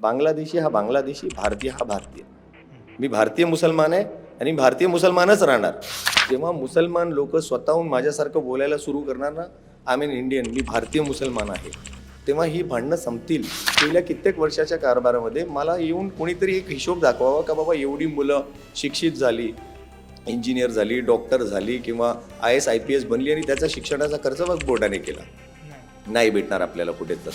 बांगलादेशी हा बांगलादेशी भारतीय हा भारतीय. मी भारतीय मुसलमान आहे आणि भारतीय मुसलमानच राहणार. जेव्हा मुसलमान लोक स्वतःहून माझ्यासारखं बोलायला सुरू करणार ना आय मीन इंडियन मी भारतीय मुसलमान आहे. तेव्हा ही भांडणं संपतील. गेल्या कित्येक वर्षाच्या कारभारामध्ये मला येऊन कोणीतरी एक हिशोब दाखवावा का बाबा एवढी मुलं शिक्षित झाली इंजिनियर झाली डॉक्टर झाली किंवा I S I P S बनली आणि त्याचा शिक्षणाचा खर्च बोर्डाने केला. नाही भेटणार आपल्याला कुठे तर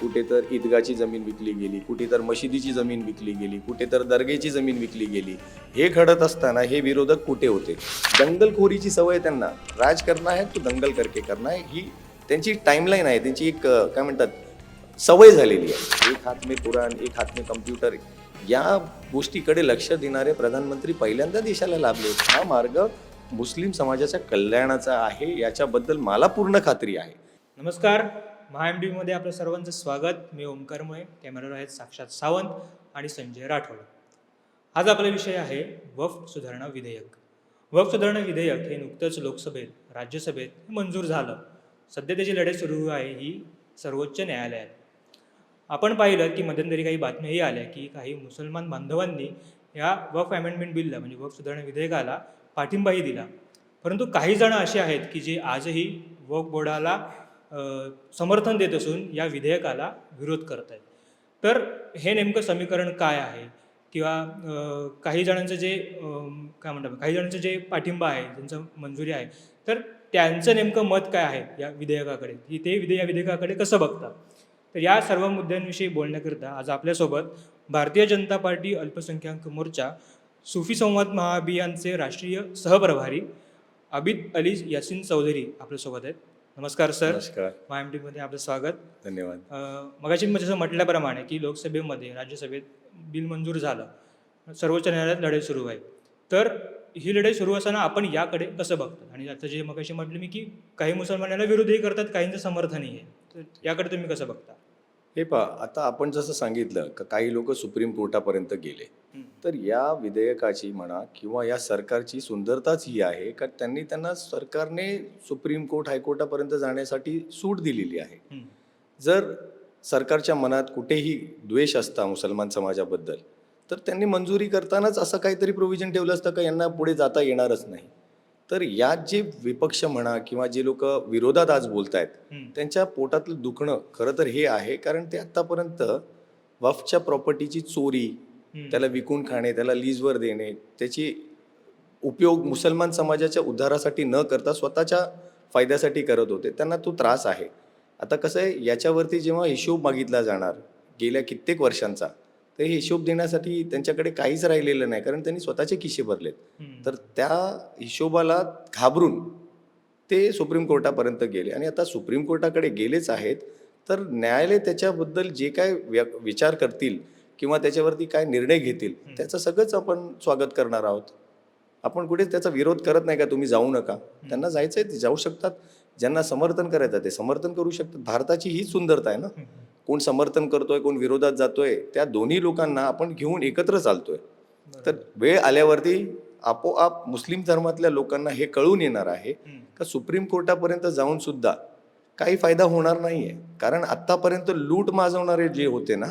कुठे तर ईदगाची जमीन विकली गेली कुठे तर मशिदीची जमीन विकली गेली कुठे तर दर्गेची जमीन विकली गेली. हे घडत असताना हे विरोधक कुठे होते? दंगलखोरीची सवय त्यांना. राज करणं आहे तो दंगल करके करणं आहे? ही त्यांची टाईमलाईन आहे. त्यांची एक काय म्हणतात? सवय झालेली आहे. एक हात में कुराण एक हात में कम्प्युटर या गोष्टीकडे लक्ष देणारे प्रधानमंत्री पहिल्यांदा देशाला लाभले हा मार्ग मुस्लिम समाजाच्या कल्याणाचा आहे. याच्याबद्दल मला पूर्ण खात्री आहे. नमस्कार. महाएम डी मध्ये आपलं सर्वांचं स्वागत. मी ओमकारमय कॅमेरावर आहेत साक्षात सावंत आणि संजय राठोड. आज आपला विषय आहे वफ सुधारणा विधेयक. वफ सुधारणा विधेयक हे नुकतंच लोकसभेत राज्यसभेत मंजूर झालं. सध्या त्याची लढाई सुरू आहे ही सर्वोच्च न्यायालयात. आपण पाहिलं की मध्यंतरी काही बातम्याही आल्या की काही मुसलमान बांधवांनी या वफ अमेंडमेंट बिलला म्हणजे वफ सुधारणा विधेयकाला पाठिंबाही दिला. परंतु काही जण असे आहेत की जे आजही वफ बोर्डाला समर्थन देत असून या विधेयकाला विरोध करत आहेत. तर हे नेमकं समीकरण काय आहे? किंवा काही जणांचं जे काय म्हणतात काही जणांचं जे पाठिंबा आहे ज्यांचं मंजुरी आहे तर त्यांचं नेमकं मत काय आहे या विधेयकाकडे? की ते विधेय या विधेयकाकडे कसं बघतात? तर या सर्व मुद्द्यांविषयी बोलण्याकरिता आज आपल्यासोबत भारतीय जनता पार्टी अल्पसंख्याक मोर्चा सुफी संवाद महाअभियानचे राष्ट्रीय सहप्रभारी अबिद अली यासिन चौधरी आपल्यासोबत आहेत. नमस्कार सर. नमस्कार. मायममध्ये आपलं स्वागत. धन्यवाद. मगाशी जसं म्हटल्याप्रमाणे की लोकसभेमध्ये राज्यसभेत बिल मंजूर झालं. सर्वोच्च न्यायालयात लढाई सुरू आहे. तर ही लढाई सुरू असताना आपण याकडे कसं बघतात? आणि आता जे मगाशी म्हटलं मी की काही मुसलमान याला विरोधही करतात काहींचं समर्थनही आहे. तर याकडे तुम्ही कसं बघता? हे पहा आता आपण जसं सांगितलं का काही लोक सुप्रीम कोर्टापर्यंत गेले. तर या विधेयकाची म्हणा किंवा या सरकारची सुंदरताच ही आहे का त्यांनी त्यांना सरकारने सुप्रीम कोर्ट हायकोर्टापर्यंत जाण्यासाठी सूट दिलेली आहे. जर सरकारच्या मनात कुठेही द्वेष असता मुसलमान समाजाबद्दल तर त्यांनी मंजुरी करतानाच असं काहीतरी प्रोव्हिजन ठेवलं असतं का यांना पुढे जाता येणारच नाही तर यात जे विपक्ष म्हणा किंवा जे लोक विरोधात आज बोलत आहेत. त्यांच्या पोटातलं दुखणं खरं तर हे आहे कारण ते आत्तापर्यंत वफच्या प्रॉपर्टीची चोरी. त्याला विकून खाणे त्याला लीजवर देणे त्याची उपयोग मुसलमान समाजाच्या उद्धारासाठी न करता स्वतःच्या फायद्यासाठी करत होते त्यांना तो त्रास आहे आता कसं आहे याच्यावरती जेव्हा हिशोब मागितला जाणार गेल्या कित्येक वर्षांचा तर हे हिशोब देण्यासाठी त्यांच्याकडे काहीच राहिलेलं नाही कारण त्यांनी स्वतःचे खिशे भरलेत. तर त्या हिशोबाला घाबरून ते सुप्रीम कोर्टापर्यंत गेले. आणि आता सुप्रीम कोर्टाकडे गेलेच आहेत तर न्यायालय त्याच्याबद्दल जे काय विचार करतील किंवा त्याच्यावरती काय निर्णय घेतील त्याचं सगळंच आपण स्वागत करणार आहोत. आपण कुठेच त्याचा विरोध करत नाही का? तुम्ही जाऊ नका. त्यांना जायचं आहे ते जाऊ शकतात. ज्यांना समर्थन करायचं ते समर्थन करू शकतात. भारताची ही सुंदरता आहे ना. कोण समर्थन करतोय कोण विरोधात जातोय त्या दोन्ही लोकांना आपण घेऊन एकत्र चालतोय. तर वेळ आल्यावरती आपोआप मुस्लिम धर्मातल्या लोकांना हे कळून येणार आहे. का सुप्रीम कोर्टापर्यंत जाऊन सुद्धा काही फायदा होणार नाहीये. कारण आतापर्यंत लूट माजवणारे जे होते ना.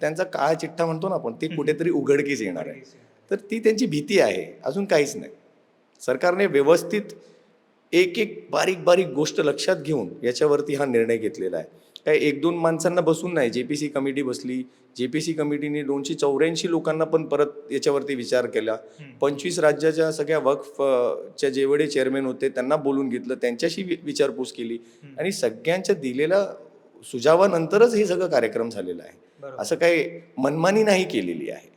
त्यांचा काळा चिठ्ठा म्हणतो ना आपण ते कुठेतरी उघडकीस येणार आहे. तर ती त्यांची भीती आहे. अजून काहीच नाही. सरकारने व्यवस्थित एक एक बारीक बारीक गोष्ट लक्षात घेऊन याच्यावरती हा निर्णय घेतलेला आहे. काय एक दोन माणसांना बसून नाही. जे पी सी कमिटी बसली जे पी सी कमिटीने दोनशे चौऱ्याऐंशी लोकांना पण परत याच्यावरती विचार केला. पंचवीस राज्याच्या सगळ्या वक्फ अ, च्या जेवढे चेअरमॅन होते त्यांना बोलून घेतलं त्यांच्याशी विचारपूस केली. आणि सगळ्यांच्या दिलेल्या सुझावानंतरच हे सगळं कार्यक्रम झालेला आहे. असं काही मनमानी नाही केलेली आहे.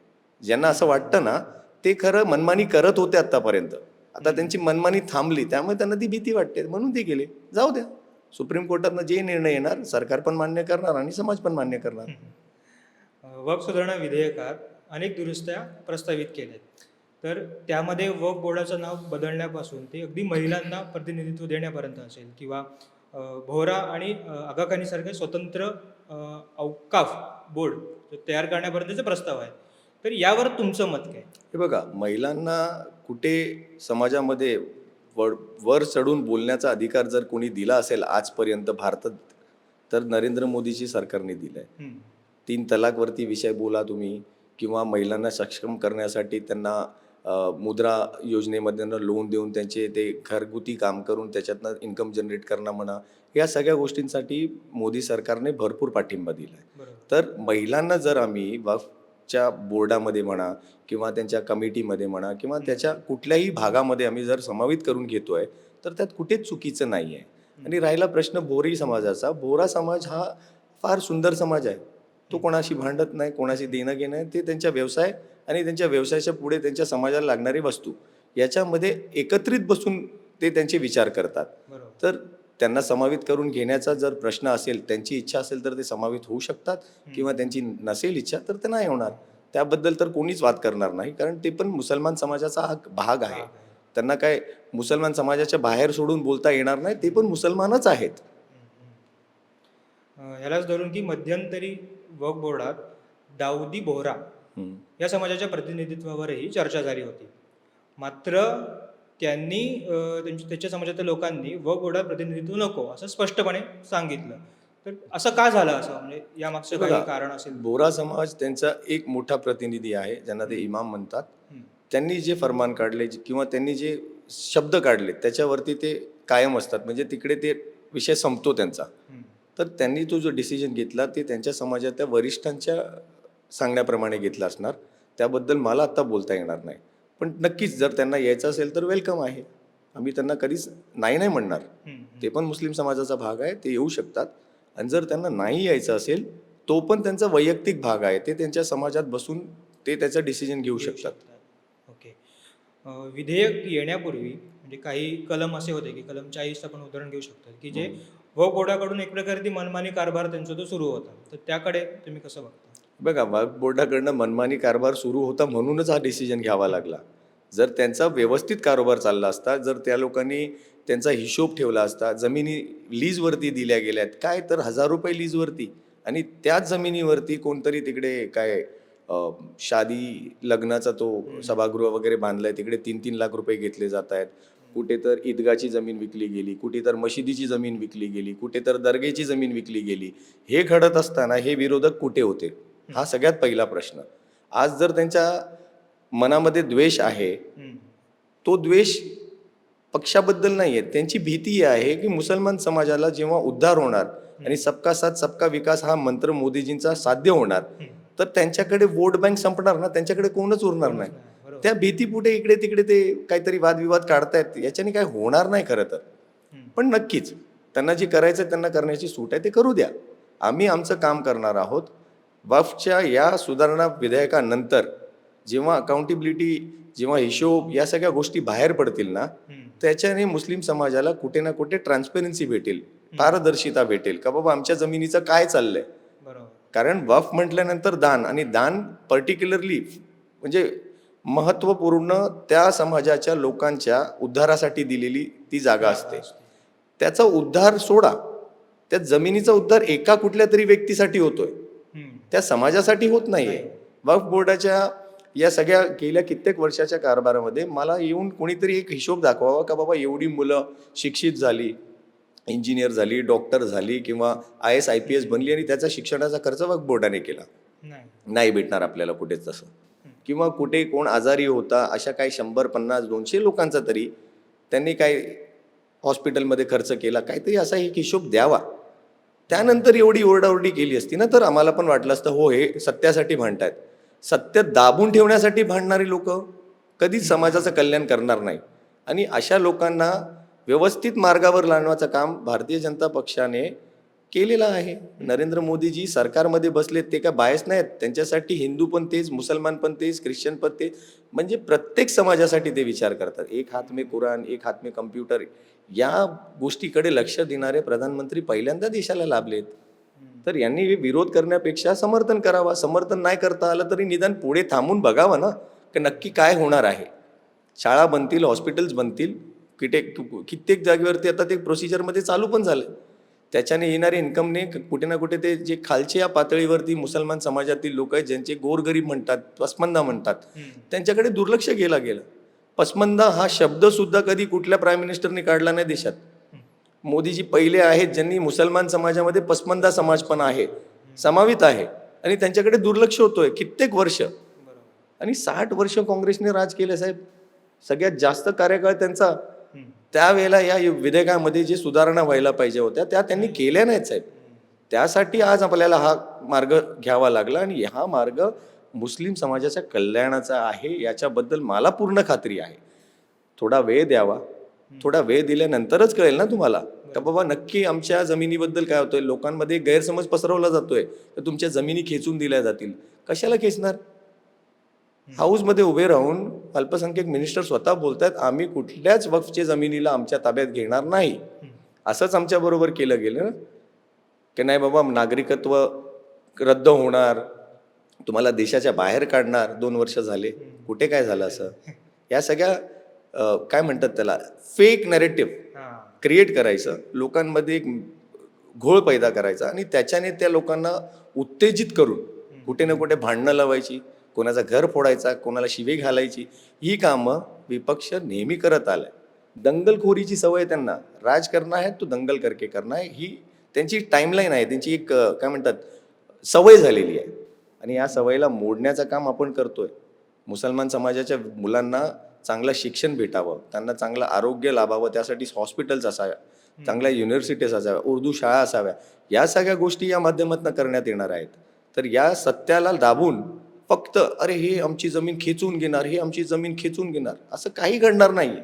ज्यांना असं वाटतं ना ते खरं मनमानी करत होते आतापर्यंत आता त्यांची मनमानी थांबली त्यामुळे त्यांना ती भीती वाटते. म्हणून ते गेले जाऊ द्या. सुप्रीम कोर्टातनं जे निर्णय येणार सरकार पण मान्य करणार आणि समाज पण मान्य करणार. वक सुधारणा विधेयकात अनेक दुरुस्त्या प्रस्तावित केल्या तर त्यामध्ये वक बोर्डाचं नाव बदलण्यापासून ते अगदी महिलांना प्रतिनिधित्व देण्यापर्यंत असेल किंवा भोरा आणि अ, आगा खानीसारखे स्वतंत्र अ, औकाफ बोर्ड तयार करण्यापर्यंतचे प्रस्ताव आहे तर यावर तुमचं मत काय? हे बघा महिलांना कुठे समाजामध्ये वर वर चढून बोलण्याचा अधिकार जर कोणी दिला असेल आजपर्यंत भारतात तर नरेंद्र मोदीची सरकारने दिलाय. हम्म. तीन तलाकवरती विषय बोला तुम्ही किंवा महिलांना सक्षम करण्यासाठी त्यांना मुद्रा योजनेमधनं लोन देऊन त्यांचे ते घरगुती काम करून त्याच्यातनं इन्कम जनरेट करणं म्हणा या सगळ्या गोष्टींसाठी मोदी सरकारने भरपूर पाठिंबा दिला आहे तर महिलांना जर आम्ही वक्फच्या बोर्डामध्ये म्हणा किंवा त्यांच्या कमिटीमध्ये म्हणा किंवा त्याच्या कुठल्याही भागामध्ये आम्ही जर समावित करून घेतोय तर त्यात कुठेच चुकीचं नाही आहे. आणि राहिला प्रश्न बोरी समाजाचा. बोरा समाज हा फार सुंदर समाज आहे. तो कोणाशी भांडत नाही कोणाशी देणं घेणं आहे ते त्यांच्या व्यवसाय आणि त्यांच्या व्यवसायाच्या पुढे त्यांच्या समाजाला लागणारी वस्तू. याच्यामध्ये एकत्रित बसून ते त्यांचे विचार करतात. तर त्यांना समावित करून घेण्याचा जर प्रश्न असेल त्यांची इच्छा असेल तर ते समावित होऊ शकतात किंवा त्यांची नसेल इच्छा तर ते नाही होणार. त्याबद्दल तर कोणीच वाद करणार नाही कारण ते पण मुसलमान समाजाचा हा भाग आहे. त्यांना काय मुसलमान समाजाच्या बाहेर सोडून बोलता येणार नाही ते पण मुसलमानच आहेत. ह्यालाच धरून की मध्यंतरी वक बोर्डात दाऊदी बोहरा. या समाजाच्या प्रतिनिधित्वावरही चर्चा झाली होती. मात्र त्यांनी त्यांच्या त्याच्या समाजातील लोकांनी वक बोर्डात प्रतिनिधित्व नको असं स्पष्टपणे सांगितलं. तर असं का झालं असं? म्हणजे यामागचं काही कारण असेल? बोरा समाज त्यांचा एक मोठा प्रतिनिधी आहे ज्यांना ते इमाम म्हणतात. त्यांनी जे फरमान काढले किंवा त्यांनी जे शब्द काढले त्याच्यावरती ते कायम असतात. म्हणजे तिकडे ते विषय संपतो त्यांचा. तर त्यांनी तो जो डिसिजन घेतला ते त्यांच्या समाजातल्या वरिष्ठांच्या सांगण्याप्रमाणे घेतला असणार. त्याबद्दल मला आत्ता बोलता येणार नाही. पण नक्कीच जर त्यांना यायचं असेल तर वेलकम आहे. आम्ही त्यांना कधीच नाही नाही म्हणणार. ते पण मुस्लिम समाजाचा भाग आहे ते येऊ शकतात. आणि जर त्यांना नाही यायचं असेल तो पण त्यांचा वैयक्तिक भाग आहे. ते त्यांच्या समाजात बसून ते त्याचं डिसिजन घेऊ शकतात. ओके विधेयक येण्यापूर्वी म्हणजे काही कलम असे होते की कलम चाळीस आपण उदाहरण घेऊ शकतो. की जे वक बोर्डाकडून एक प्रकारे ती मनमानी कारभार त्यांचा तो सुरू होता. तर त्याकडे तुम्ही कसं बघता? बघा वक्फ बोर्डाकडनं मनमानी कारभार सुरू होता म्हणूनच हा डिसिजन घ्यावा लागला. जर त्यांचा व्यवस्थित कारोबार चालला असता जर त्या लोकांनी त्यांचा हिशोब ठेवला असता जमिनी लीजवरती दिल्या गेल्यात काय तर हजार रुपये लीजवरती आणि त्याच जमिनीवरती कोणतरी तिकडे काय शादी लग्नाचा तो सभागृह वगैरे बांधलाय तिकडे तीन तीन लाख रुपये घेतले जात आहेत कुठे तर ईदगाची जमीन विकली गेली कुठे तर मशिदीची जमीन विकली गेली कुठे तर दर्गेची जमीन विकली गेली. हे घडत असताना हे विरोधक कुठे होते? हा सगळ्यात पहिला प्रश्न. आज जर त्यांच्या मनामध्ये द्वेष आहे. तो द्वेष पक्षाबद्दल नाही आहे त्यांची भीती ही आहे की मुसलमान समाजाला जेव्हा उद्धार होणार आणि सबका साथ सबका विकास हा मंत्र मोदीजींचा साध्य होणार तर त्यांच्याकडे वोट बँक संपणार ना? त्यांच्याकडे कोणच उरणार नाही. त्या भीतीपुढे इकडे तिकडे ते काहीतरी वादविवाद काढतायत याच्याने काय होणार नाही खरं तर. पण नक्कीच त्यांना जे करायचं त्यांना करण्याची सूट आहे ते करू द्या. आम्ही आमचं काम करणार आहोत. वफच्या या सुधारणा विधेयकानंतर जेव्हा अकाउंटेबिलिटी जेव्हा हिशोब या सगळ्या गोष्टी बाहेर पडतील ना. त्याच्याने मुस्लिम समाजाला कुठे ना कुठे ट्रान्सपरन्सी भेटेल पारदर्शिता भेटेल का बाबा आमच्या जमिनीचं काय चाललंय? कारण वफ म्हटल्यानंतर दान आणि दान पर्टिक्युलरली म्हणजे महत्त्वपूर्ण त्या समाजाच्या लोकांच्या उद्धारासाठी दिलेली ती जागा असते. त्याचा उद्धार सोडा. त्या जमिनीचा उद्धार एका कुठल्या तरी व्यक्तीसाठी होतोय. त्या समाजासाठी होत नाहीये. वक्फ बोर्डाच्या या सगळ्या गेल्या कित्येक वर्षाच्या कारभारामध्ये मला येऊन कोणीतरी एक हिशोब दाखवावा का बाबा एवढी मुलं शिक्षित झाली इंजिनियर झाली डॉक्टर झाली किंवा I S I P S बनली आणि त्याचा शिक्षणाचा खर्च वक्फ बोर्डाने केला. नाही. नाही भेटणार आपल्याला कुठेच तसं. किंवा कुठे कोण आजारी होता अशा काही शंभर पन्नास दोनशे लोकांचा तरी त्यांनी काय हॉस्पिटलमध्ये खर्च केला काहीतरी असा एक हिशोब द्यावा. त्यानंतर एवढी ओरडाओरडी केली असती ना तर आम्हाला पण वाटलं असतं हो हे सत्यासाठी भांडतायत. सत्य दाबून ठेवण्यासाठी भांडणारी लोक कधीच समाजाचं कल्याण करणार नाही. आणि अशा लोकांना व्यवस्थित मार्गावर लावण्याचं काम भारतीय जनता पक्षाने केलेलं आहे. नरेंद्र मोदीजी सरकारमध्ये बसलेत ते काय बायस नाहीत. त्यांच्यासाठी हिंदू पण तेच मुसलमान पण तेच ख्रिश्चन पण तेच. म्हणजे प्रत्येक समाजासाठी ते विचार करतात. एक हात में कुराण एक हात में कम्प्युटर या गोष्टीकडे लक्ष देणारे प्रधानमंत्री पहिल्यांदा देशाला लाभलेत. तर यांनी विरोध करण्यापेक्षा समर्थन करावा. समर्थन नाही करता आलं तरी निदान पुढे थांबून बघावं ना की नक्की काय होणार आहे. शाळा बनतील हॉस्पिटल्स बनतील. किटे कित्येक जागेवरती आता ते प्रोसिजरमध्ये चालू पण झालं त्याच्याने येणारे इन्कमने कुठे ना कुठे ते जे खालच्या पातळीवरती मुसलमान समाजातील लोक आहेत ज्यांचे गोरगरीब म्हणतात पसमंदा म्हणतात. त्यांच्याकडे दुर्लक्ष केला गेलं. पसमंदा हा शब्द सुद्धा कधी कुठल्या प्राईम मिनिस्टरने काढला नाही देशात. मोदीजी पहिले आहेत ज्यांनी मुसलमान समाजामध्ये पसमंदा समाज पण आहे समावित आहे आणि त्यांच्याकडे दुर्लक्ष होतोय कित्येक वर्ष. आणि साठ वर्ष काँग्रेसने राज केलं साहेब. सगळ्यात जास्त कार्यकाळ त्यांचा. त्यावेळेला या विधेयकामध्ये जे सुधारणा व्हायला पाहिजे होत्या त्या त्यांनी केल्या नाहीत साहेब. त्यासाठी आज आपल्याला हा मार्ग घ्यावा लागला आणि हा मार्ग मुस्लिम समाजाच्या कल्याणाचा आहे याच्याबद्दल मला पूर्ण खात्री आहे. थोडा वेळ द्यावा. थोडा वेळ दिल्यानंतरच कळेल ना तुम्हाला. का बाबा नक्की आमच्या जमिनीबद्दल काय होतंय? लोकांमध्ये गैरसमज पसरवला जातोय तर तुमच्या जमिनी खेचून दिल्या जातील. कशाला खेचणार? हाऊसमध्ये उभे राहून अल्पसंख्याक मिनिस्टर स्वतः बोलतात आम्ही कुठल्याच वक्फच्या जमिनीला आमच्या ताब्यात घेणार नाही. असंच आमच्या बरोबर केलं गेलं. ना की नाही बाबा नागरिकत्व रद्द होणार तुम्हाला देशाच्या बाहेर काढणार दोन वर्ष झाले. कुठे काय झालं असं? या सगळ्या काय म्हणतात त्याला? फेक नॅरेटिव्ह क्रिएट करायचं. लोकांमध्ये एक घोळ पैदा करायचा आणि त्याच्याने त्या लोकांना उत्तेजित करून कुठे ना कुठे भांडणं लावायची. कोणाचं घर फोडायचा कोणाला शिवे घालायची ही कामं विपक्ष नेहमी करत आलाय. दंगलखोरीची सवय त्यांना. राज करणं आहे तो दंगल करके करणं आहे. ही त्यांची टाईमलाईन आहे. त्यांची एक काय म्हणतात सवय झालेली आहे. आणि या सवयीला मोडण्याचं काम आपण करतोय. मुसलमान समाजाच्या मुलांना चांगलं शिक्षण भेटावं त्यांना चांगलं आरोग्य लाभावं त्यासाठी हॉस्पिटल्स असाव्या चांगल्या युनिव्हर्सिटीज असाव्या उर्दू शाळा असाव्या या सगळ्या गोष्टी या माध्यमातून करण्यात येणार आहेत. तर या सत्याला दाबून फक्त अरे हे आमची जमीन खेचून घेणार हे आमची जमीन खेचून घेणार. असं काही घडणार नाही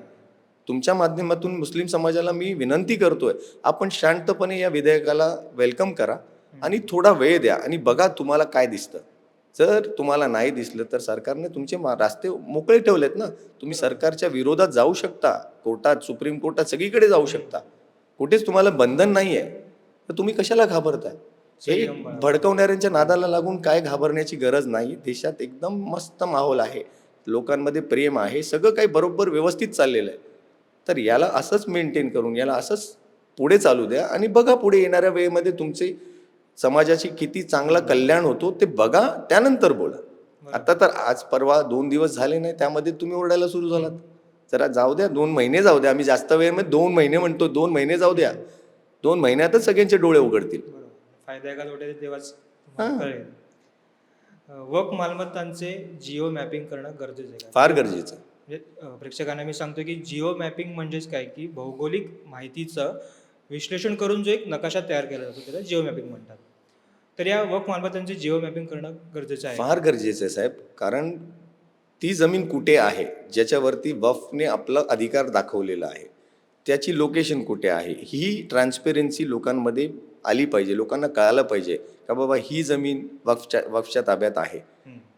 तुमच्या माध्यमातून मुस्लिम समाजाला मी विनंती करतोय आपण शांतपणे या विधेयकाला वेलकम करा आणि थोडा वेळ द्या आणि बघा तुम्हाला काय दिसतं. जर तुम्हाला नाही दिसलं तर सरकारने तुमचे मा- रास्ते मोकळे ठेवलेत ना. तुम्ही सरकारच्या विरोधात जाऊ शकता. कोर्टात सुप्रीम कोर्टात सगळीकडे जाऊ शकता. कुठेच तुम्हाला बंधन नाही आहे तर तुम्ही कशाला घाबरताय? हे. भडकवणाऱ्यांच्या नादाला लागून काय घाबरण्याची गरज नाही. देशात एकदम मस्त माहोल आहे. लोकांमध्ये प्रेम आहे. सगळं काही बरोबर व्यवस्थित चाललेलं आहे. तर याला असंच मेंटेन करून याला असंच पुढे चालू द्या आणि बघा पुढे येणाऱ्या वेळेमध्ये तुमचे समाजाची किती चांगला कल्याण होतो ते बघा त्यानंतर बोला. आता तर आज परवा दोन दिवस झाले नाही त्यामध्ये तुम्ही ओरडायला सुरू झालात. जरा जाऊ द्या दोन महिने जाऊ द्या. आम्ही जास्त वेळेमध्ये दोन महिने म्हणतो दोन महिने जाऊ द्या. दोन महिन्यातच सगळ्यांचे डोळे उघडतील. फायदा आहे का तोटे तेव्हाच कळेल. वक मालमत्तांचे जिओ मॅपिंग करणं गरजेचं आहे. फार गरजेचं. म्हणजे प्रेक्षकांना मी सांगतो की जिओ मॅपिंग म्हणजेच काय? की भौगोलिक माहितीचं विश्लेषण करून जो एक नकाशा तयार केला जातो त्याला जिओ मॅपिंग म्हणतात. तर या वक मालमत्तांचे जिओ मॅपिंग करणं गरजेचं आहे. फार गरजेचं आहे साहेब. कारण ती जमीन कुठे आहे? ज्याच्यावरती वफने आपला अधिकार दाखवलेला आहे. त्याची लोकेशन कुठे आहे? ही ट्रान्सपेरन्सी लोकांमध्ये आली पाहिजे लोकांना कळायला पाहिजे का बाबा ही जमीन वफच्या वफच्या ताब्यात आहे.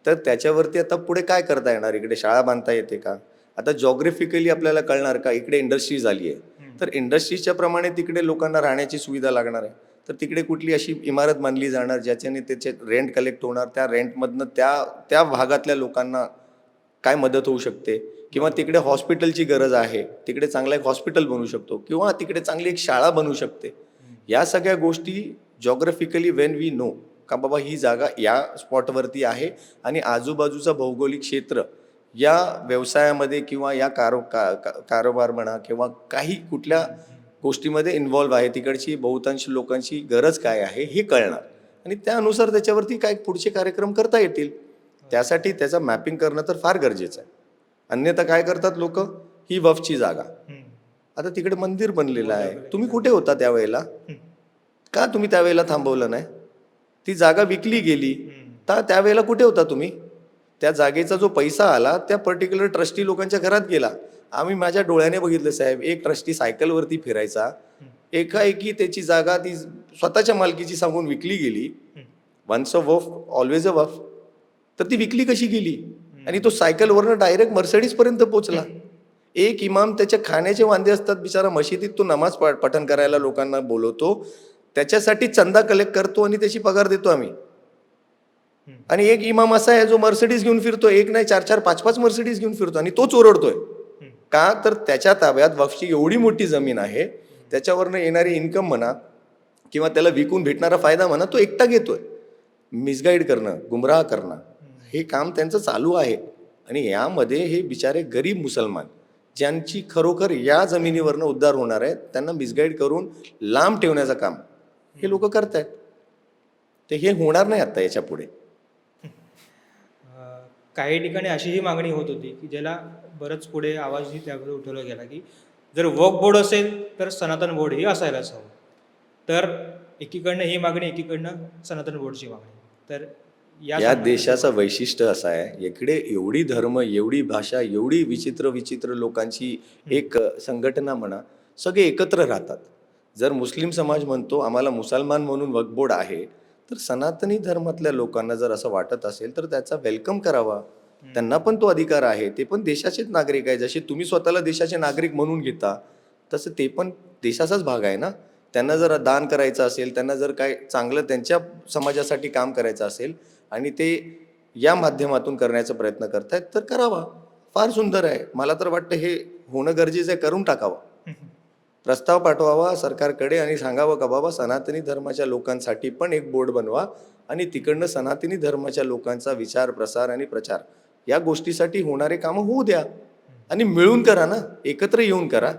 तर त्याच्यावरती आता पुढे काय करता येणार? इकडे शाळा बांधता येते का? आता जॉग्राफिकली आपल्याला कळणार का? इकडे इंडस्ट्रीज आली आहे तर इंडस्ट्रीजच्या प्रमाणे तिकडे लोकांना राहण्याची सुविधा लागणार आहे. तर तिकडे कुठली अशी इमारत बांधली जाणार ज्याच्याने त्याचे रेंट कलेक्ट होणार? त्या रेंटमधनं त्या त्या भागातल्या लोकांना काय मदत होऊ शकते? किंवा तिकडे हॉस्पिटलची गरज आहे. तिकडे चांगलं एक हॉस्पिटल बनवू शकतो. किंवा तिकडे चांगली एक शाळा बनवू शकते. या सगळ्या गोष्टी जॉग्राफिकली वेन वी नो का बाबा ही जागा या स्पॉटवरती आहे आणि आजूबाजूचं भौगोलिक क्षेत्र या व्यवसायामध्ये किंवा या कारो का का- कारोबार म्हणा किंवा काही कुठल्या गोष्टीमध्ये इन्व्हॉल्व आहे तिकडची बहुतांश लोकांची गरज काय आहे हे कळणार. आणि त्यानुसार त्याच्यावरती काय पुढचे कार्यक्रम करता येतील त्यासाठी त्याचं मॅपिंग करणं तर फार गरजेचं आहे. अन्यथा काय करतात लोक? ही वफची जागा. आता तिकडे मंदिर बनलेलं आहे. तुम्ही कुठे होता त्यावेळेला? का तुम्ही त्यावेळेला थांबवलं नाही? ती जागा विकली गेली. तर त्यावेळेला कुठे होता तुम्ही? त्या जागेचा जो पैसा आला त्या पर्टिक्युलर ट्रस्टी लोकांच्या घरात गेला. आम्ही माझ्या डोळ्याने बघितलं साहेब. एक ट्रस्टी सायकलवरती फिरायचा. एकाएकी त्याची जागा ती स्वतःच्या मालकीची सांगून विकली गेली. Once a waqf always a waqf तर ती विकली कशी गेली? आणि तो सायकलवरनं डायरेक्ट मर्सडीज पर्यंत पोहोचला. एक इमाम त्याच्या खाण्याचे वांदे असतात बिचारा मशिदीत तो नमाज पठण करायला लोकांना बोलवतो. त्याच्यासाठी चंदा कलेक्ट करतो आणि त्याची पगार देतो आम्ही. आणि एक इमाम असा आहे जो मर्सिडीज घेऊन फिरतो एक नाही चार चार पाच पाच मर्सिडीज घेऊन फिरतो आणि तोच ओरडतोय. का? तर त्याच्या ताब्यात वफची एवढी मोठी जमीन आहे त्याच्यावरनं येणारी इन्कम म्हणा किंवा त्याला विकून भेटणारा फायदा म्हणा तो एकटा घेतोय. मिसगाईड करणं गुमराह करणं हे काम त्यांचं चालू आहे. आणि यामध्ये हे बिचारे गरीब मुसलमान. ज्यांची खरोखर या जमिनीवरनं उद्धार होणार आहे त्यांना मिसगाईड करून लांब ठेवण्याचं काम हे लोक करतायत. तर हे होणार नाही आता याच्यापुढे. काही ठिकाणी अशीही मागणी होत होती की ज्याला बरंच पुढे आवाजही त्यावेळी उठवला गेला की जर वक बोर्ड असेल तर सनातन बोर्ड ही असायलाच हवं. तर एकीकडनं ही मागणी एकीकडनं सनातन बोर्डची मागणी. तर या देशाचं वैशिष्ट्य असं आहे इकडे एवढी धर्म एवढी भाषा एवढी विचित्र विचित्र लोकांची एक संघटना म्हणा सगळे एकत्र राहतात. जर मुस्लिम समाज म्हणतो आम्हाला मुसलमान म्हणून वकबोर्ड आहे तर सनातनी धर्मातल्या लोकांना जर असं वाटत असेल तर त्याचा वेलकम करावा. त्यांना पण तो अधिकार आहे ते पण देशाचेच नागरिक आहे. जसे तुम्ही स्वतःला देशाचे नागरिक म्हणून घेता तसं ते पण देशाचाच भाग आहे ना? त्यांना जर दान करायचं असेल त्यांना जर काय चांगलं त्यांच्या समाजासाठी काम करायचं असेल आणि ते या माध्यमातून करण्याचा प्रयत्न करतायत तर करावा. फार सुंदर आहे. मला तर वाटतं हे होणं गरजेचं आहे. करून टाकावं. प्रस्ताव पाठवावा सरकारकडे आणि सांगावं का बाबा सनातनी धर्माच्या लोकांसाठी पण एक बोर्ड बनवा आणि तिकडनं सनातनी धर्माच्या लोकांचा विचार प्रसार आणि प्रचार या गोष्टीसाठी होणारे कामं होऊ द्या आणि मिळून करा ना. एकत्र येऊन करा.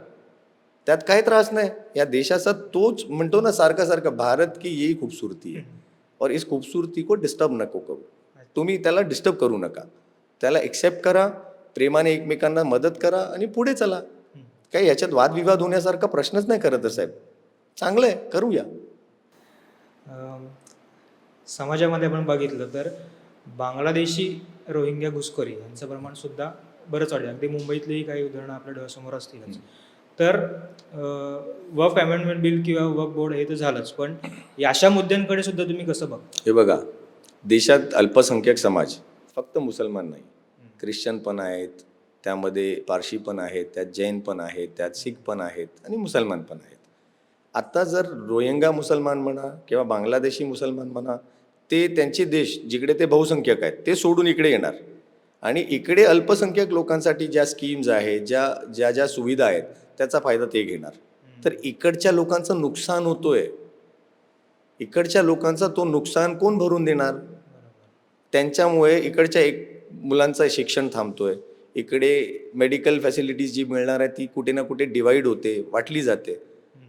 त्यात काय त्रास नाही. या देशाचा तोच म्हणतो ना सारखा सारखा भारत की ही खूबसूरती आहे. और इस खूबसूरती को डिस्टर्ब नको करू। तुम्ही त्याला डिस्टर्ब करू नका। त्याला एक्सेप्ट करा प्रेमाने एकमेकांना मदत करा आणि पुढे चला. काही याच्यात वादविवाद होण्यासारखा प्रश्नच नाही करत साहेब. चांगलं आहे करूया समाजामध्ये आपण बघितलं तर बांगलादेशी रोहिंग्या घुसखोरी यांचं प्रमाण सुद्धा बरंच वाढलं. अगदी मुंबईतलेही काही उदाहरणं आपल्या डोळ्यासमोर असतीलच. तर वर्क अमेंडमेंट बिल किंवा वर्क बोर्ड हे तर झालंच. पण या अशा मुद्द्यांकडे सुद्धा तुम्ही कसं बघता? हे बघा देशात अल्पसंख्याक समाज फक्त मुसलमान नाही. ख्रिश्चन पण आहेत त्यामध्ये पारशी पण आहेत त्यात जैन पण आहेत त्यात शीख पण आहेत आणि मुसलमान पण आहेत. आत्ता जर रोहिंगा मुसलमान म्हणा किंवा बांगलादेशी मुसलमान म्हणा ते त्यांचे देश जिकडे ते बहुसंख्यक आहेत ते सोडून इकडे येणार. आणि इकडे अल्पसंख्याक लोकांसाठी ज्या स्कीम्स आहेत ज्या ज्या ज्या सुविधा आहेत त्याचा फायदा ते घेणार. तर इकडच्या लोकांचं नुकसान होतोय. इकडच्या लोकांचा तो नुकसान कोण भरून देणार? त्यांच्यामुळे इकडच्या एक मुलांचं शिक्षण थांबतोय. इकडे मेडिकल फॅसिलिटीज जी मिळणार आहे ती कुठे ना कुठे डिवाईड होते वाटली जाते.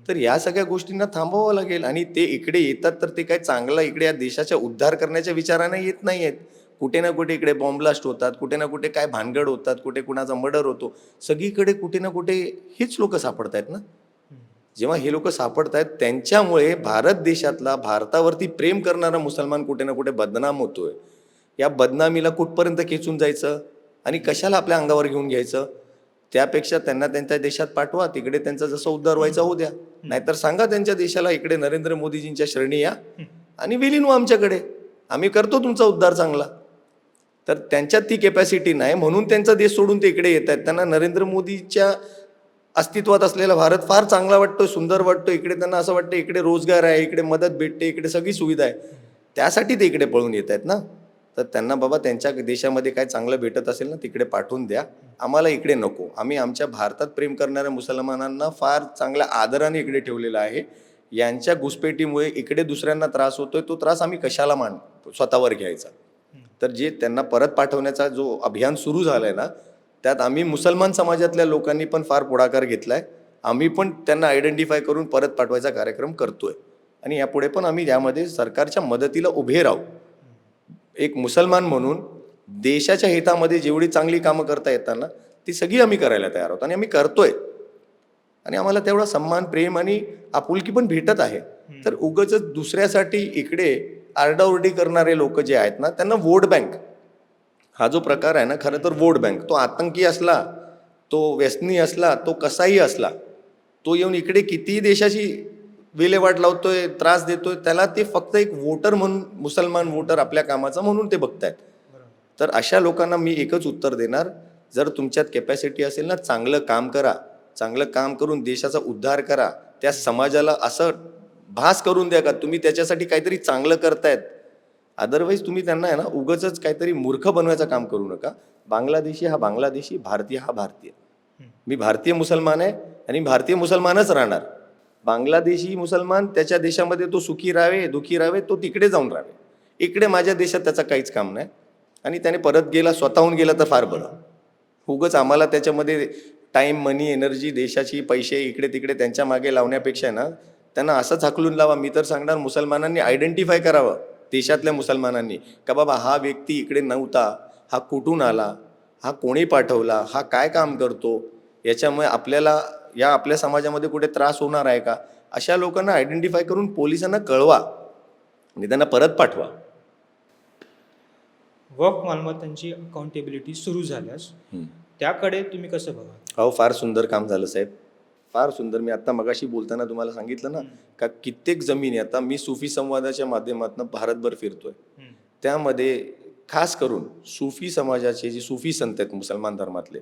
तर या सगळ्या गोष्टींना थांबवावं लागेल आणि ते इकडे येतात तर ते काय चांगला इकडे या देशाच्या उद्धार करण्याच्या विचाराने येत नाही आहेत कुठे ना कुठे इकडे बॉम्बलास्ट होतात कुठे ना कुठे काय भानगड होतात कुठे कुणाचा मर्डर होतो. सगळीकडे कुठे ना कुठे हेच लोक सापडत आहेत ना. जेव्हा हे लोक सापडत आहेत त्यांच्यामुळे भारत देशातला भारतावरती प्रेम करणारा मुसलमान कुठे ना कुठे बदनाम होतोय. या बदनामीला कुठपर्यंत खेचून जायचं? आणि कशाला आपल्या अंगावर घेऊन घ्यायचं? त्यापेक्षा त्यांना त्यांच्या देशात पाठवा तिकडे त्यांचा जसा उद्धार व्हायचा होऊ द्या. नाहीतर सांगा त्यांच्या देशाला इकडे नरेंद्र मोदीजींच्या श्रेणी या. आणि विलीन व्हा आमच्याकडे. आम्ही करतो तुमचा उद्धार चांगला. तर त्यांच्यात ती कॅपॅसिटी नाही. म्हणून त्यांचा देश सोडून ते इकडे येत आहेत. त्यांना नरेंद्र मोदीच्या अस्तित्वात असलेला भारत फार चांगला वाटतो सुंदर वाटतो इकडे त्यांना असं वाटतं इकडे रोजगार आहे इकडे मदत भेटते इकडे सगळी सुविधा आहे. त्यासाठी ते इकडे पळून येत आहेत ना? तर त्यांना बाबा त्यांच्या देशामध्ये काय चांगलं भेटत असेल ना तिकडे पाठवून द्या. आम्हाला इकडे नको. आम्ही आमच्या भारतात प्रेम करणाऱ्या मुसलमानांना फार चांगल्या आदराने इकडे ठेवलेलं आहे. यांच्या घुसपेटीमुळे इकडे दुसऱ्यांना त्रास होतोय तो त्रास आम्ही कशाला मान स्वतःवर घ्यायचा? तर जे त्यांना परत पाठवण्याचा जो अभियान सुरू झालाय ना त्यात आम्ही मुसलमान समाजातल्या लोकांनी पण फार पुढाकार घेतलाय. आम्ही पण त्यांना आयडेंटिफाय करून परत पाठवायचा कार्यक्रम करतोय. आणि यापुढे पण आम्ही यामध्ये सरकारच्या मदतीला उभे राहू. एक मुसलमान म्हणून देशाच्या हितामध्ये जेवढी चांगली कामं करता येताना ती सगळी आम्ही करायला तयार आहोत. आणि आम्ही करतोय. आणि आम्हाला तेवढा सन्मान प्रेम आणि आपुलकी पण भेटत आहे. तर उगच दुसऱ्यासाठी इकडे आरडाओरडी करणारे लोक जे आहेत ना त्यांना वोट बँक. हा जो प्रकार आहे ना खरं तर वोट बँक. तो आतंकी असला तो व्यसनी असला तो कसाही असला तो येऊन इकडे कितीही देशाची विल्हेवाट लावतोय त्रास देतोय त्याला ते फक्त एक वोटर म्हणून मुसलमान वोटर आपल्या कामाचा म्हणून ते बघतायत. तर अशा लोकांना मी एकच उत्तर देणार जर तुमच्यात कॅपॅसिटी असेल ना चांगलं काम करा. चांगलं काम करून देशाचा उद्धार करा. त्या समाजाला असं भास करून द्या का? तुम्ही त्याच्यासाठी काहीतरी चांगलं करतायत. अदरवाईज तुम्ही त्यांना आहे ना उगच काहीतरी मूर्ख बनवायचं काम करू नका. बांगलादेशी हा बांगलादेशी भारतीय हा भारतीय. मी भारतीय मुसलमान आहे आणि भारतीय मुसलमानच राहणार. बांगलादेशी मुसलमान त्याच्या देशामध्ये तो सुखी राहावे दुखी राहावे तो तिकडे जाऊन राहावे. इकडे माझ्या देशात त्याचा काहीच काम नाही. आणि त्याने परत गेला स्वतःहून गेला तर फार बरं. उगच आम्हाला त्याच्यामध्ये टाईम मनी एनर्जी देशाची पैसे इकडे तिकडे त्यांच्या मागे लावण्यापेक्षा ना त्यांना असंच हाकलून लावा मी तर सांगणार मुसलमानांनी आयडेंटिफाय करावं देशातल्या मुसलमानांनी. का बाबा हा व्यक्ती इकडे नव्हता हा कुठून आला हा कोणी पाठवला हा काय काम करतो याच्यामुळे आपल्याला या आपल्या समाजामध्ये कुठे त्रास होणार आहे का? अशा लोकांना आयडेंटिफाय करून पोलिसांना कळवा आणि त्यांना परत पाठवा. वक्फ मालमत्तांची अकाउंटेबिलिटी सुरू झाल्यास त्याकडे तुम्ही कसं बघा अहो फार सुंदर काम झालं साहेब. फार सुंदर. मी आता मगाशी बोलताना तुम्हाला सांगितलं ना का कित्येक जमिनी आता मी सुफी संवादाच्या माध्यमातून भारतभर फिरतोय. त्यामध्ये खास करून सुफी समाजाचे जे सुफी संत आहेत मुसलमान धर्मातले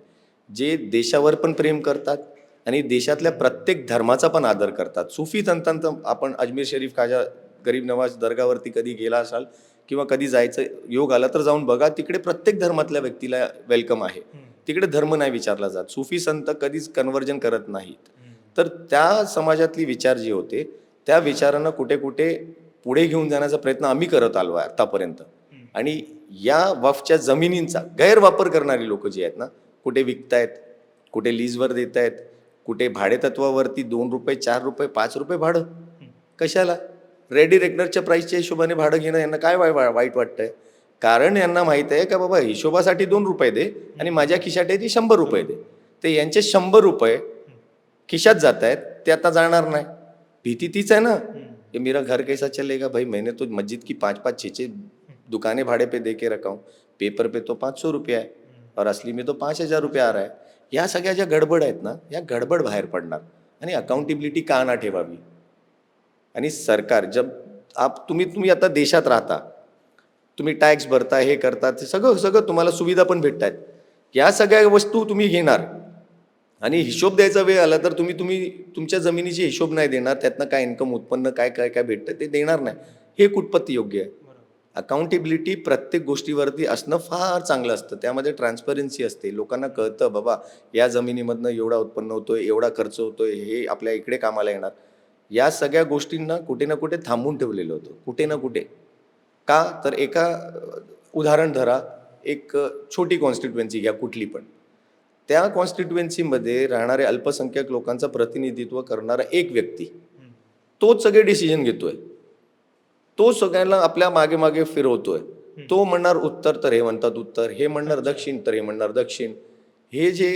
जे देशावर पण प्रेम करतात आणि देशातल्या प्रत्येक धर्माचा पण आदर करतात. सुफी संतांचा आपण अजमेर शरीफ खाजा गरीब नवाज दर्गावरती कधी गेला असाल किंवा कधी जायचं योग आला तर जाऊन बघा तिकडे प्रत्येक धर्मातल्या व्यक्तीला वेलकम आहे. तिकडे धर्म नाही विचारला जात. सुफी संत कधीच कन्वर्जन करत नाहीत. तर त्या समाजातली विचार जे होते त्या विचारांना कुठे कुठे पुढे घेऊन जाण्याचा प्रयत्न आम्ही करत आलो आहे आतापर्यंत आणि या वफच्या जमिनींचा गैरवापर करणारी लोक जी आहेत ना कुठे विकतायत कुठे लीजवर देत आहेत कुठे भाडेतत्वावरती दोन रुपये चार रुपये पाच रुपये भाडं. कशाला? रेडी रेकनरच्या प्राईसच्या हिशोबाने भाडं घेणं यांना काय वाय वाईट वाटतंय? कारण यांना माहीत आहे का बाबा हिशोबासाठी दोन रुपये दे आणि माझ्या खिशासाठी शंभर रुपये दे. ते यांचे शंभर रुपये खिशात जात आहेत ते आता जाणार नाही. भीती तीच आहे ना. कि मेरा घर कैसा चलेगा? भाई मैंने तो मस्जिद की पाँच पाँच छः छः दुकानें भाड़े पे दे के रखा हूँ। पेपर पे तो पाँच सौ रुपया है और असली में तो पाच हजार रुपये आ रहा है। या सगळ्या ज्या गडबड आहेत ना या गडबड बाहेर पडणार. आणि अकाउंटेबिलिटी का ना ठेवावी? आणि सरकार जब आप तुम्ही तुम्ही आता देशात राहता तुम्ही टॅक्स भरता हे करता ते सगळं सगळं तुम्हाला सुविधा पण भेटत आहेत या सगळ्या वस्तू तुम्ही घेणार. आणि हिशोब द्यायचा वेळ आला तर तुम्ही तुम्ही तुमच्या जमिनीची हिशोब नाही देणार त्यातनं काय इन्कम उत्पन्न काय काय काय भेटतं ते देणार नाही. हे कुठपत्ती योग्य आहे. अकाउंटेबिलिटी प्रत्येक गोष्टीवरती असणं फार चांगलं असतं. त्यामध्ये ट्रान्सपरन्सी असते. लोकांना कळतं बाबा या जमिनीमधनं एवढा उत्पन्न होतोय एवढा खर्च होतोय हे आपल्या इकडे कामाला येणार. या सगळ्या गोष्टींना कुठे ना कुठे थांबून ठेवलेलं होतं. कुठे ना कुठे. का? तर एका उदाहरण धरा. एक छोटी कॉन्स्टिट्युएन्सी घ्या कुठली पण. त्या कॉन्स्टिट्युएन्सीमध्ये राहणारे अल्पसंख्याक लोकांचं प्रतिनिधित्व करणारा एक व्यक्ती तोच सगळे डिसिजन घेतोय. तो सगळ्यांना आपल्या मागे मागे फिरवतोय. तो म्हणणार उत्तर तर हे म्हणतात उत्तर हे म्हणणार दक्षिण तर हे म्हणणार दक्षिण. हे जे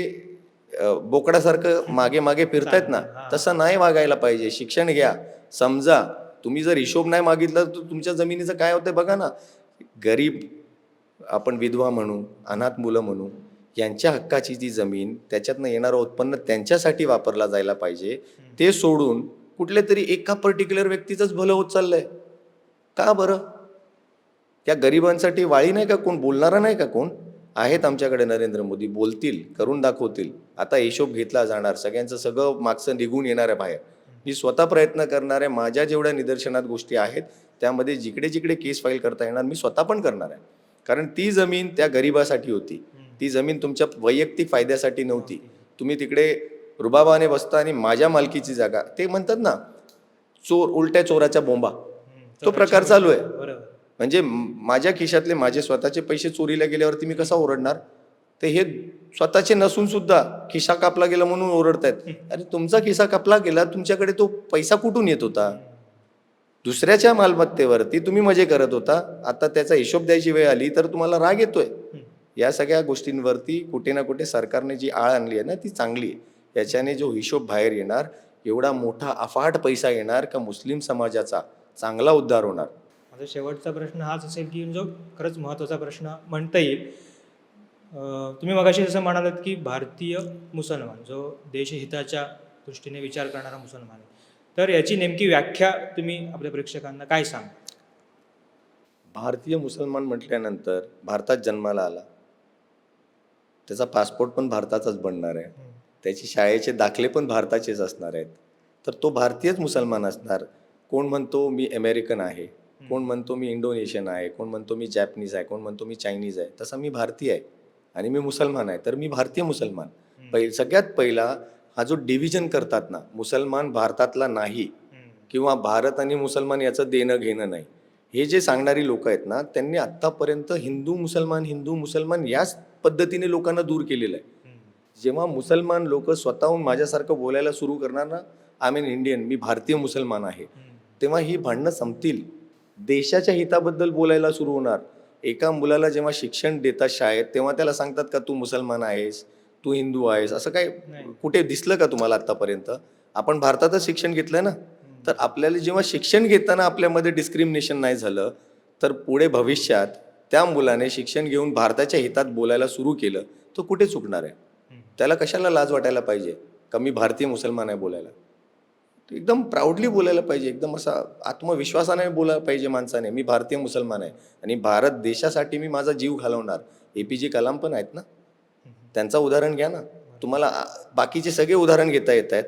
बोकडासारखं मागे मागे फिरतायत ना तसं नाही वागायला पाहिजे. शिक्षण घ्या समजा. तुम्ही जर हिशोब नाही मागितला तर तुमच्या जमिनीचं काय होतंय बघा ना. गरीब आपण विधवा म्हणू अनाथ मुलं म्हणू यांच्या हक्काची जी जमीन त्याच्यातनं येणारं उत्पन्न त्यांच्यासाठी वापरला जायला पाहिजे ते सोडून कुठल्या तरी एका पर्टिक्युलर व्यक्तीचंच भलं होत चाललंय. का बरं? त्या गरिबांसाठी वाळी नाही का कोण बोलणारा नाही का कोण? आहेत आमच्याकडे नरेंद्र मोदी बोलतील करून दाखवतील. आता हिशोब घेतला जाणार सगळ्यांचं सगळं मागचं निघून येणार आहे बाहेर. मी स्वतः प्रयत्न करणार आहे माझ्या जेवढ्या निदर्शनात गोष्टी आहेत त्यामध्ये जिकडे जिकडे केस फाईल करता येणार मी स्वतः पण करणार आहे. कारण ती जमीन त्या गरिबासाठी होती. ती जमीन तुमच्या वैयक्तिक फायद्यासाठी नव्हती. तुम्ही तिकडे रुबाबाने बसता आणि माझ्या मालकीची जागा ते म्हणतात ना चोर उलट्या चोराच्या बोंबा. तो प्रकार चालू आहे. म्हणजे माझ्या खिशातले माझे स्वतःचे पैसे चोरीला गेल्यावरती मी कसा ओरडणार? ते हे स्वतःचे नसून सुद्धा खिसा कापला गेला म्हणून ओरडतायत. अरे तुमचा खिसा कापला गेला तुमच्याकडे तो पैसा कुठून येत होता? दुसऱ्याच्या मालमत्तेवरती तुम्ही मजे करत होता. आता त्याचा हिशोब द्यायची वेळ आली तर तुम्हाला राग येतोय. या सगळ्या गोष्टींवरती कुठे ना कुठे सरकारने जी आळ आणली आहे ना ती चांगली आहे. याच्याने जो हिशोब बाहेर येणार एवढा मोठा अफाट पैसा येणार का मुस्लिम समाजाचा चांगला उद्धार होणार? माझा शेवटचा प्रश्न हाच असेल की जो खरंच महत्त्वाचा प्रश्न म्हणता येईल. तुम्ही मगाशी जसं म्हणालात की भारतीय मुसलमान जो देशहिताच्या दृष्टीने विचार करणारा मुसलमान आहे. तर याची नेमकी व्याख्या तुम्ही आपल्या प्रेक्षकांना काय सांग भारतीय मुसलमान म्हटल्यानंतर भारतात जन्माला आला. त्याचा पासपोर्ट पण भारताचाच बनणार आहे. त्याची शाळेचे दाखले पण भारताचेच असणार आहेत. तर तो भारतीयच मुसलमान असणार. कोण म्हणतो मी अमेरिकन आहे कोण म्हणतो मी इंडोनेशियन आहे कोण म्हणतो मी जॅपनीज आहे कोण म्हणतो मी चायनीज आहे तसा मी भारतीय आहे आणि मी मुसलमान आहे. तर मी भारतीय मुसलमान. पहि सगळ्यात पहिला हा जो डिव्हिजन करतात ना मुसलमान भारतातला नाही किंवा भारत आणि मुसलमान याचं देणं घेणं नाही. हे जे सांगणारी लोक आहेत ना त्यांनी आत्तापर्यंत हिंदू मुसलमान हिंदू मुसलमान याच पद्धतीने लोकांना दूर केलेलं आहे. जेव्हा मुसलमान लोक स्वतःहून माझ्यासारखं बोलायला सुरू करणार ना आय मीन इंडियन मी भारतीय मुसलमान आहे. तेव्हा ही भांडणं संपतील. देशाच्या हिताबद्दल बोलायला सुरू होणार. एका मुलाला जेव्हा शिक्षण देतात शाळेत तेव्हा त्याला सांगतात का तू मुसलमान आहेस तू हिंदू आहेस असं काय. कुठे दिसलं का तुम्हाला आतापर्यंत आपण भारतातच शिक्षण घेतलंय ना? तर आपल्याला जेव्हा शिक्षण घेताना आपल्यामध्ये डिस्क्रिमिनेशन नाही झालं तर पुढे भविष्यात त्या मुलाने शिक्षण घेऊन भारताच्या हितात बोलायला सुरू केलं तर कुठे चुकणार आहे. त्याला कशाला लाज वाटायला पाहिजे? का मी भारतीय मुसलमान आहे बोलायला. एकदम प्राऊडली बोलायला पाहिजे एकदम असा आत्मविश्वासाने बोलायला पाहिजे माणसाने मी भारतीय मुसलमान आहे आणि भारत देशासाठी मी माझा जीव घालवणार. ए पी जे कलाम पण आहेत ना? त्यांचं उदाहरण घ्या ना. तुम्हाला बाकीचे सगळे उदाहरण घेता येत आहेत.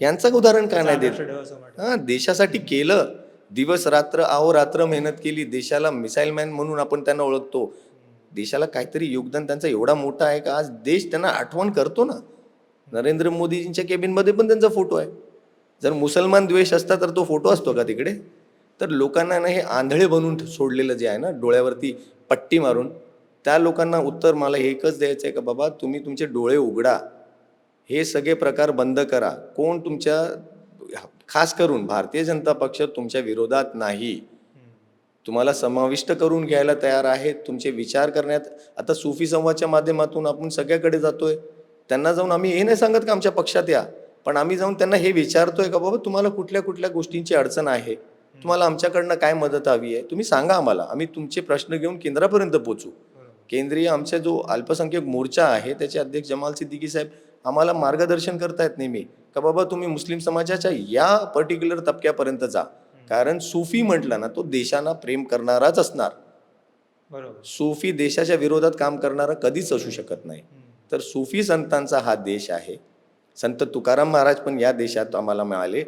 यांचं उदाहरण काय नाही देत. हा देशासाठी केलं. दिवस रात्र अहोरात्र मेहनत केली देशाला मिसाईल मॅन म्हणून आपण त्यांना ओळखतो. देशाला काहीतरी योगदान त्यांचा एवढा मोठा आहे का? आज देश त्यांना आठवण करतो ना. नरेंद्र मोदीजींच्या केबिनमध्ये पण त्यांचा फोटो आहे. जर मुसलमान द्वेष असता तर तो फोटो असतो का तिकडे? तर लोकांना ना हे आंधळे बनवून सोडलेलं जे आहे ना डोळ्यावरती पट्टी मारून त्या लोकांना उत्तर मला हे एकच द्यायचं आहे का बाबा तुम्ही तुमचे डोळे उघडा. हे सगळे प्रकार बंद करा. कोण तुमच्या खास करून भारतीय जनता पक्ष तुमच्या विरोधात नाही. तुम्हाला समाविष्ट करून घ्यायला तयार आहेत तुमचे विचार करण्यात आता सुफी संवादच्या माध्यमातून आपण सगळ्याकडे जातोय. त्यांना जाऊन आम्ही हे नाही सांगत का आमच्या पक्षात या? पण आम्ही जाऊन त्यांना हे विचारतोय का बाबा तुम्हाला कुठल्या कुठल्या गोष्टींची अडचण आहे? तुम्हाला आमच्याकडनं काय मदत हवी आहे? तुम्ही सांगा आम्हाला. आम्ही तुमचे प्रश्न घेऊन केंद्रापर्यंत पोहोचू. केंद्रीय आमचा जो अल्पसंख्याक मोर्चा आहे त्याचे अध्यक्ष जमाल सिद्दीकी साहेब आम्हाला मार्गदर्शन करतायत नेहमी. का बाबा तुम्ही मुस्लिम समाजाच्या या पर्टिक्युलर तबक्यापर्यंत जा. कारण सुफी म्हटलं ना तो देशांना प्रेम करणाराच असणार. बरोबर. सुफी देशाच्या विरोधात काम करणारा कधीच असू शकत नाही. तर सुफी संतांचा हा देश आहे. संत तुकाराम महाराज पण या देशात आम्हाला मिळाले.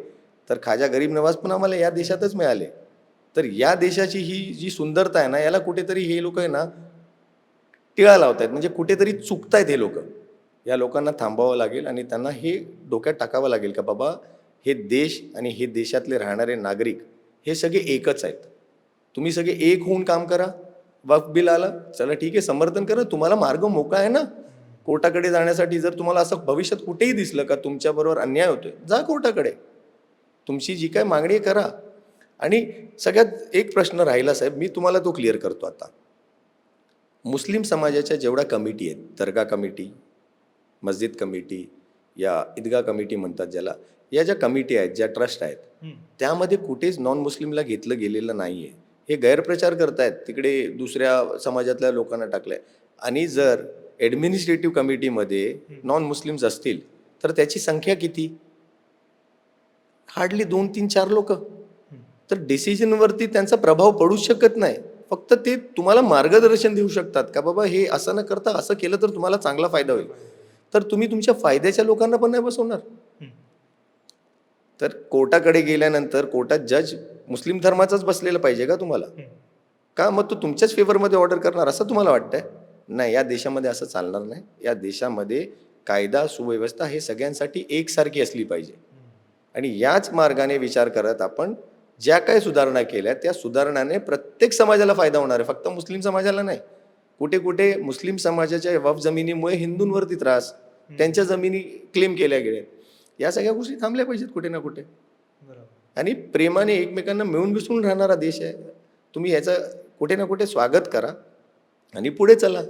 तर खाजा गरीब नवाज पण आम्हाला या देशातच मिळाले. तर या देशाची ही जी सुंदरता आहे ना याला कुठेतरी हे लोक आहे ना टिळा लावतायत. म्हणजे कुठेतरी चुकतायत हे लोक. या लोकांना थांबावं लागेल आणि त्यांना हे डोक्यात टाकावं लागेल का बाबा हे देश आणि हे देशातले राहणारे नागरिक हे सगळे एकच आहेत. तुम्ही सगळे एक होऊन काम करा. वक्फ बिल आलं चला ठीक आहे समर्थन करा. तुम्हाला मार्ग मोकळा आहे ना? कोर्टाकडे जाण्यासाठी जर तुम्हाला असं भविष्यात कुठेही दिसलं का तुमच्याबरोबर अन्याय होतोय जा कोर्टाकडे. तुमची जी काय मागणी आहे करा. आणि सगळ्यात एक प्रश्न राहिला साहेब मी तुम्हाला तो क्लिअर करतो आता. मुस्लिम समाजाच्या जेवढ्या कमिटी आहेत दर्गा कमिटी मस्जिद कमिटी या ईदगा कमिटी म्हणतात ज्याला या ज्या कमिटी आहेत ज्या ट्रस्ट आहेत. त्यामध्ये कुठेच नॉन मुस्लिमला घेतलं गेलेलं नाही आहे हे गैरप्रचार करतायत तिकडे दुसऱ्या समाजातल्या लोकांना टाकलंय. आणि जर ॲडमिनिस्ट्रेटिव्ह कमिटीमध्ये नॉन मुस्लिम्स असतील तर त्याची संख्या किती? हार्डली दोन तीन चार लोक. तर डिसिजनवरती त्यांचा प्रभाव पडूच शकत नाही. फक्त ते तुम्हाला मार्गदर्शन देऊ शकतात का बाबा हे असं न करता असं केलं तर तुम्हाला चांगला फायदा होईल. तर तुम्ही तुमच्या फायद्याच्या लोकांना पण नाही बसवणार. तर कोर्टाकडे गेल्यानंतर कोर्टात जज मुस्लिम धर्माचाच बसलेला पाहिजे का तुम्हाला. का मग तो तुमच्याच फेवरमध्ये ऑर्डर करणार? असं तुम्हाला वाटतंय? नाही या देशामध्ये असं चालणार नाही. या देशामध्ये कायदा सुव्यवस्था हे सगळ्यांसाठी एकसारखी असली पाहिजे. आणि याच मार्गाने विचार करत आपण ज्या काही सुधारणा केल्या त्या सुधारणाने प्रत्येक समाजाला फायदा होणार आहे. फक्त मुस्लिम समाजाला नाही. कुठे कुठे मुस्लिम समाजाच्या वफ जमिनीमुळे हिंदूंवरती त्रास त्यांच्या जमिनी क्लेम केल्या गेल्या. या सगळ्या गोष्टी थांबल्या पाहिजेत कुठे ना कुठे. आणि प्रेमाने एकमेकांना मिळून मिसळून राहणारा देश आहे. तुम्ही याचं कुठे ना कुठे स्वागत करा आणि पुढे चला.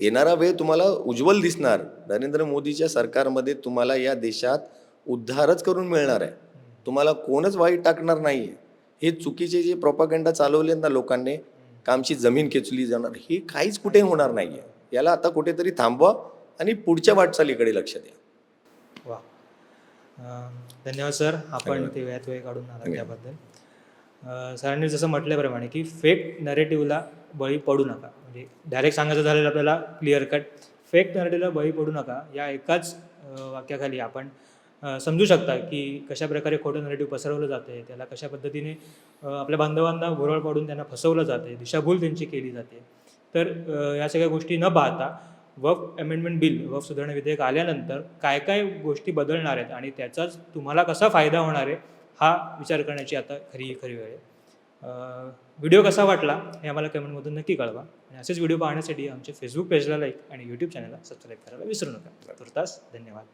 येणारा वेळ तुम्हाला उज्ज्वल दिसणार. नरेंद्र मोदीच्या सरकारमध्ये तुम्हाला या देशात उद्धारच करून मिळणार आहे. तुम्हाला कोणच वाईट टाकणार नाही हे चुकीचे जे प्रोपागंडा चालवले ना लोकांनी का आमची जमीन खेचली जाणार हे काहीच कुठे होणार नाही आहे याला आता कुठेतरी थांबवा आणि पुढच्या वाटचालीकडे लक्ष द्या. वा. धन्यवाद सर. आपण ते वेळात वेळ काढून आला. त्याबद्दल. सरांनी जसं म्हटल्याप्रमाणे की फेक नरेटिव्हला बळी पडू नका. म्हणजे डायरेक्ट सांगायचं झालेलं आपल्याला क्लिअर कट फेक नरेटिव्हला बळी पडू नका. या एकाच वाक्याखाली आपण समजू शकता की कशा प्रकारे खोटं नरेटिव्ह पसरवलं जाते त्याला कशा पद्धतीने आपल्या बांधवांना भुरळ पाडून त्यांना फसवलं जाते दिशाभूल त्यांची केली जाते. तर या सगळ्या गोष्टी न पाहता वफ अमेंडमेंट बिल वफ सुधारणा विधेयक आल्यानंतर काय काय गोष्टी बदलणार आहेत आणि त्याचाच तुम्हाला कसा फायदा होणार आहे हा विचार करण्याची आता खरी खरी वेळ आहे. व्हिडिओ कसा वाटला हे आम्हाला कमेंटमधून नक्की कळवा. आणि असेच व्हिडिओ पाहण्यासाठी आमच्या फेसबुक पेजला लाईक आणि यूट्यूब चॅनलला सबस्क्राईब करायला विसरू नका. तुर्तास धन्यवाद.